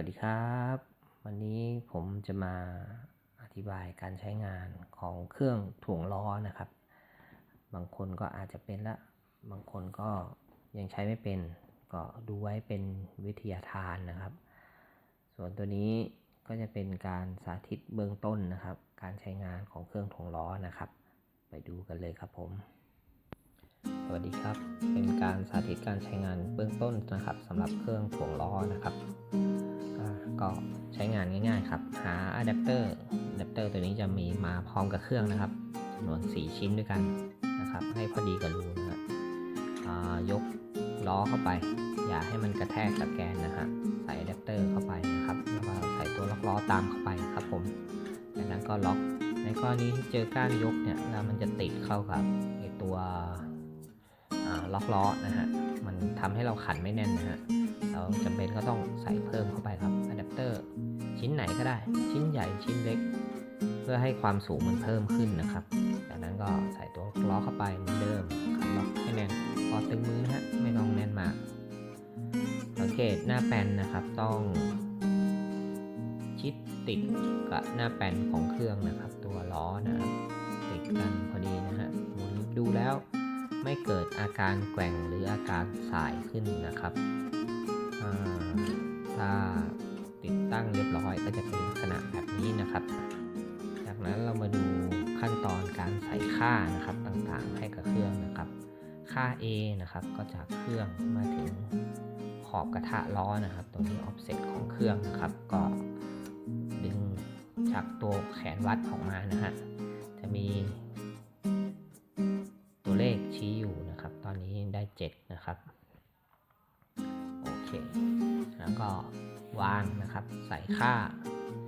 วัสดีครับ วันนี้ผมจะมาอธิบายการใช้งานของเครื่องถ่วงล้อนะครับ บางคนก็อาจจะเป็นละ บางคนก็ยังใช้ไม่เป็น ก็ดูไว้เป็นวิทยาทานนะครับ ส่วนตัวนี้ก็จะเป็นการสาธิตเบื้องต้นนะครับ การใช้งานของเครื่องถ่วงล้อนะครับ ไปดูกันเลยครับผมสวัสดีครับ เป็นการสาธิตการใช้งานเบื้องต้นนะครับสำหรับเครื่องถ่วงล้อนะครับ ก็ใช้งานง่ายๆครับ หาอะแดปเตอร์อะแดปเตอร์ตัวนี้จะมีมาพร้อมกับเครื่องนะครับจำนวน 4 ชิ้นด้วยกันนะครับ ให้พอดีกับรูนะครับยกล้อเข้าไป อย่าให้มันกระแทกกับแกนนะฮะใส่อะแดปเตอร์เข้าไปนะครับแล้วก็ใส่ตัวล็อกล้อตามเข้าไปครับผมจากนั้นก็ล็อก ในกรณีที่เจอก้านยกเนี่ยแล้วมันจะติดเข้ากับไอตัวล็อกล้อนะฮะมันทำให้เราขันไม่แน่นนะฮะเราจำเป็นก็ต้องใส่เพิ่มเข้าไปครับ อะแดปเตอร์ชิ้นไหนก็ได้ ชิ้นใหญ่ชิ้นเล็ก เพื่อให้ความสูงมันเพิ่มขึ้นนะครับ จากนั้นก็ใส่ตัวล้อเข้าไปเหมือนเดิมขันล็อกให้แน่นพอตึงมือนะฮะไม่ต้องแน่นมากสังเกตหน้าแปนนะครับต้องชิดติดกับหน้าแปนของเครื่องนะครับ ตัวล้อนะครับติดกันพอดีนะฮะหมุนดูแล้วไม่เกิดอาการแกว่งหรืออาการสายขึ้นนะครับถ้า ตั้งเรียบร้อยก็จะเป็นลักษณะแบบนี้นะครับ จากนั้นเรามาดูขั้นตอนการใส่ค่านะครับต่างๆ ให้กับเครื่องนะครับ ค่า A นะครับก็จากเครื่องมาถึงขอบกระทะล้อนะครับ ตรงนี้ offset ของเครื่องนะครับ ก็ดึงจากตัวแขนวัดออกมานะฮะจะมีตัวเลขชี้อยู่นะครับ ตอนนี้ได้ 7 นะครับ โอเค แล้วก็ วางนะครับ ใส่ค่า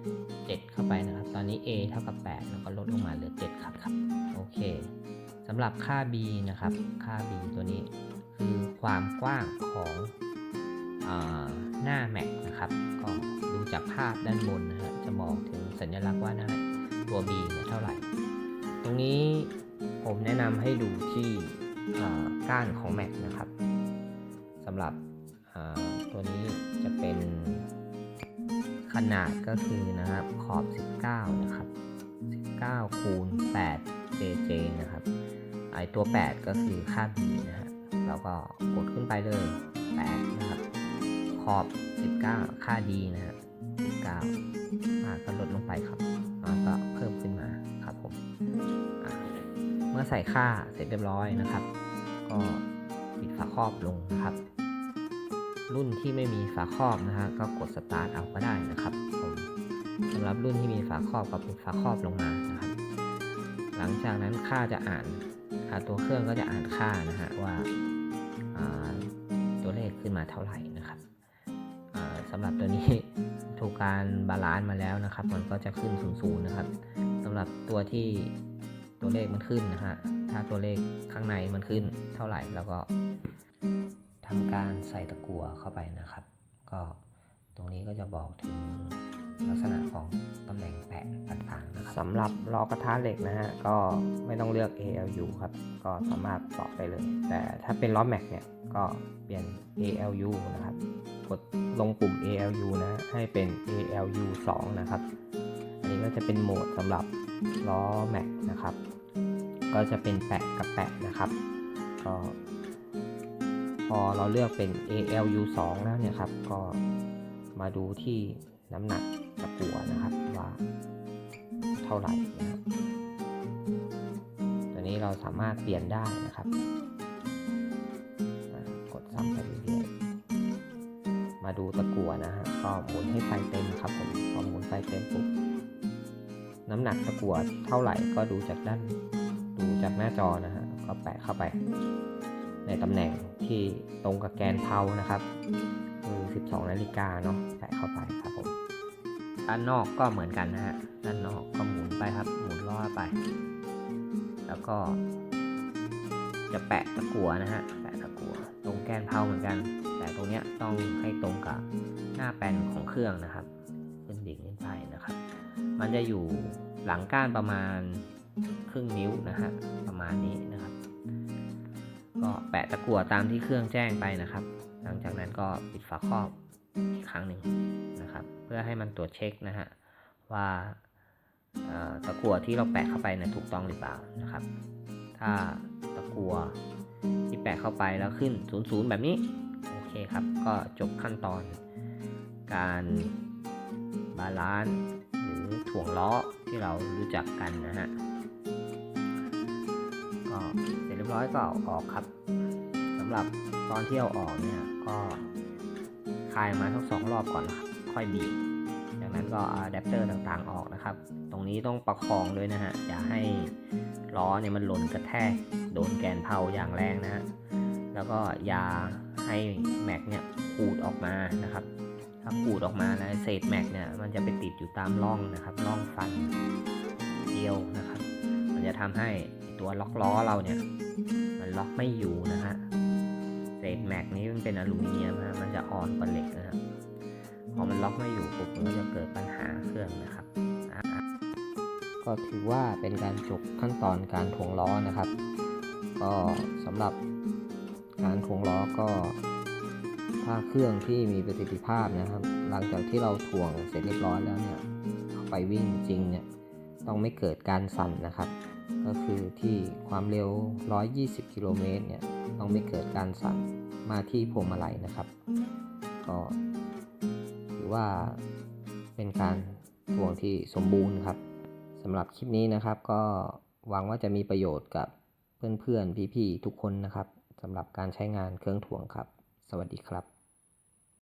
7 เข้าไปนะครับ ตอนนี้ a เท่ากับ 8 แล้วก็ลดลงมาเหลือ 7 ครับครับ โอเคสำหรับค่า b นะครับ ค่า b ตัวนี้คือความกว้างของอหน้าแม็กนะครับก็ดูจากภาพด้านบนนะฮะจะบอกถึงสัญลักษณ์ว่าหน้าตัว b เนี่ยเท่าไหร่ ตรงนี้ผมแนะนำให้ดูที่ก้านของแม็กนะครับสำหรับ ตัวนี้จะเป็นขนาดก็คือนะครับขอบ 19 นะครับ 19 คูณ 8 jj นะครับ ไอตัว 8 ก็คือค่า b นะฮะแล้วก็กดขึ้นไปเลย 8 นะครับ ขอบ 19 ค่า d นะฮะ19อ่าก็ลดลงไปครับอ่าก็เพิ่มขึ้นมาครับผมเมื่อใส่ค่าเสร็จเรียบร้อยนะครับ ก็ปิดฝาครอบลงนะครับ รุ่นที่ไม่มีฝาครอบนะฮะก็กดสตาร์ทเอาก็ได้นะครับผมสำหรับรุ่นที่มีฝาครอบก็ปิดฝาครอบลงมานะครับ หลังจากนั้นค่าจะอ่านอ่าตัวเครื่องก็จะอ่านค่านะฮะว่าาตัวเลขขึ้นมาเท่าไหร่นะครับสำหรับตัวนี้ถูกการบาลานซ์มาแล้วนะครับ มันก็จะขึ้นศูนย์นะครับสำหรับตัวที่ตัวเลขมันขึ้นนะฮะถ้าตัวเลขข้างในมันขึ้นเท่าไหร่แล้วก็ ทำการใส่ตะกั่วเข้าไปนะครับ ก็ตรงนี้ก็จะบอกถึงลักษณะของตำแหน่งแปะต่างๆนะครับสำหรับล้อกระทะเหล็กนะฮะก็ไม่ต้องเลือก ALU ครับ ก็สามารถต่อได้เลย แต่ถ้าเป็นล้อแม็กเนี่ยก็เปลี่ยน ALU นะครับ กดลงปุ่ม ALU นะให้เป็น ALU 2 นะครับ อันนี้ก็จะเป็นโหมดสำหรับล้อแม็กนะครับ ก็จะเป็นแปะกับแปะนะครับ ก็ พอเราเลือกเป็น ALU 2แล้วเนี่ยครับ ก็มาดูที่น้ำหนักตะกั่วนะครับว่าเท่าไหร่นะครับตัวนี้เราสามารถเปลี่ยนได้นะครับกดซ้ำไปเรื่อยๆมาดูตะกั่วนะฮะก็หมุนให้ไฟเต็มครับผมพอหมุนไฟเต็มปุ๊บน้ำหนักตะกั่วเท่าไหร่ก็ดูจากด้านดูจากหน้าจอนะฮะก็แปะเข้าไป ในตำแหน่งที่ตรงกับแกนเพานะครับคือ12 นาฬิกาเนาะแปะเข้าไปครับผมด้านนอกก็เหมือนกันนะฮะด้านนอกก็หมุนไปครับ หมุนล้อไป แล้วก็ จะแปะตะกั่วนะฮะแปะตะกั่วตรงแกนเพาเหมือนกัน แต่ตรงเนี้ยต้องให้ตรงกับหน้าแปนของเครื่องนะครับขึ้นดิ่งขึ้นไปนะครับ มันจะอยู่หลังก้านประมาณครึ่งนิ้วนะฮะประมาณนี้นะครับ ก็แปะตะกั่วตามที่เครื่องแจ้งไปนะครับ หลังจากนั้นก็ปิดฝาครอบอีกครั้งหนึ่งนะครับ เพื่อให้มันตรวจเช็คนะฮะว่าตะกั่วที่เราแปะเข้าไปเนะถูกต้องหรือเปล่านะครับ ถ้าตะกั่วที่แปะเข้าไปแล้วขึ้น 00 แบบนี้ โอเคครับ ก็จบขั้นตอน การบาลานซ์หรือถ่วงล้อที่เรารู้จักกันนะฮะ ยบร้อยก็อาออกครับสำหรับตอนที่เอาออกเนี่ยก็คลายมาทั้งสองรอบก่อนนะครับค่อยบีบจากนั้นก็อะแดปเตอร์ต่างๆออกนะครับ ตรงนี้ต้องประคองด้วยนะฮะอย่าให้ล้อเนี่ยมันหล่นกระแทกโดนแกนเพาอย่างแรงนะฮะแล้วก็อย่าให้แม็กเนี่ยขูดออกมานะครับถ้าขูดออกมาแล้วเศษแม็กเนี่ยมันจะไปติดอยู่ตามร่องนะครับร่องฟันเดียวนะครับ มันจะทำให้ ตัวล็อกล้อเราเนี่ย มันล็อกไม่อยู่นะฮะเศษแม็กนี้มันเป็นอลูมิเนียมนะมันจะอ่อนกว่าเหล็กนะครับพอมันล็อกไม่อยู่ปุ๊บมันก็จะเกิดปัญหาเครื่องนะครับก็ถือว่าเป็นการจบขั้นตอนการถ่วงล้อนะครับ ก็สำหรับการถ่วงล้อก็ถ้าเครื่องที่มีประสิทธิภาพนะครับ หลังจากที่เราถ่วงเสร็จเรียบร้อยแล้วเนี่ยเอาไปวิ่งจริงเนี่ยต้องไม่เกิดการสั่นนะครับ ก็คือที่ความเร็ว 120 กิโลเมตรเนี่ยต้องไม่เกิดการสั่นมาที่พวงมาลัยนะครับ ก็ถือว่าเป็นการถ่วงที่สมบูรณ์ครับสำหรับคลิปนี้นะครับ ก็หวังว่าจะมีประโยชน์กับเพื่อนๆ พี่ๆ ทุกคนนะครับสำหรับการใช้งานเครื่องถ่วงครับ สวัสดีครับ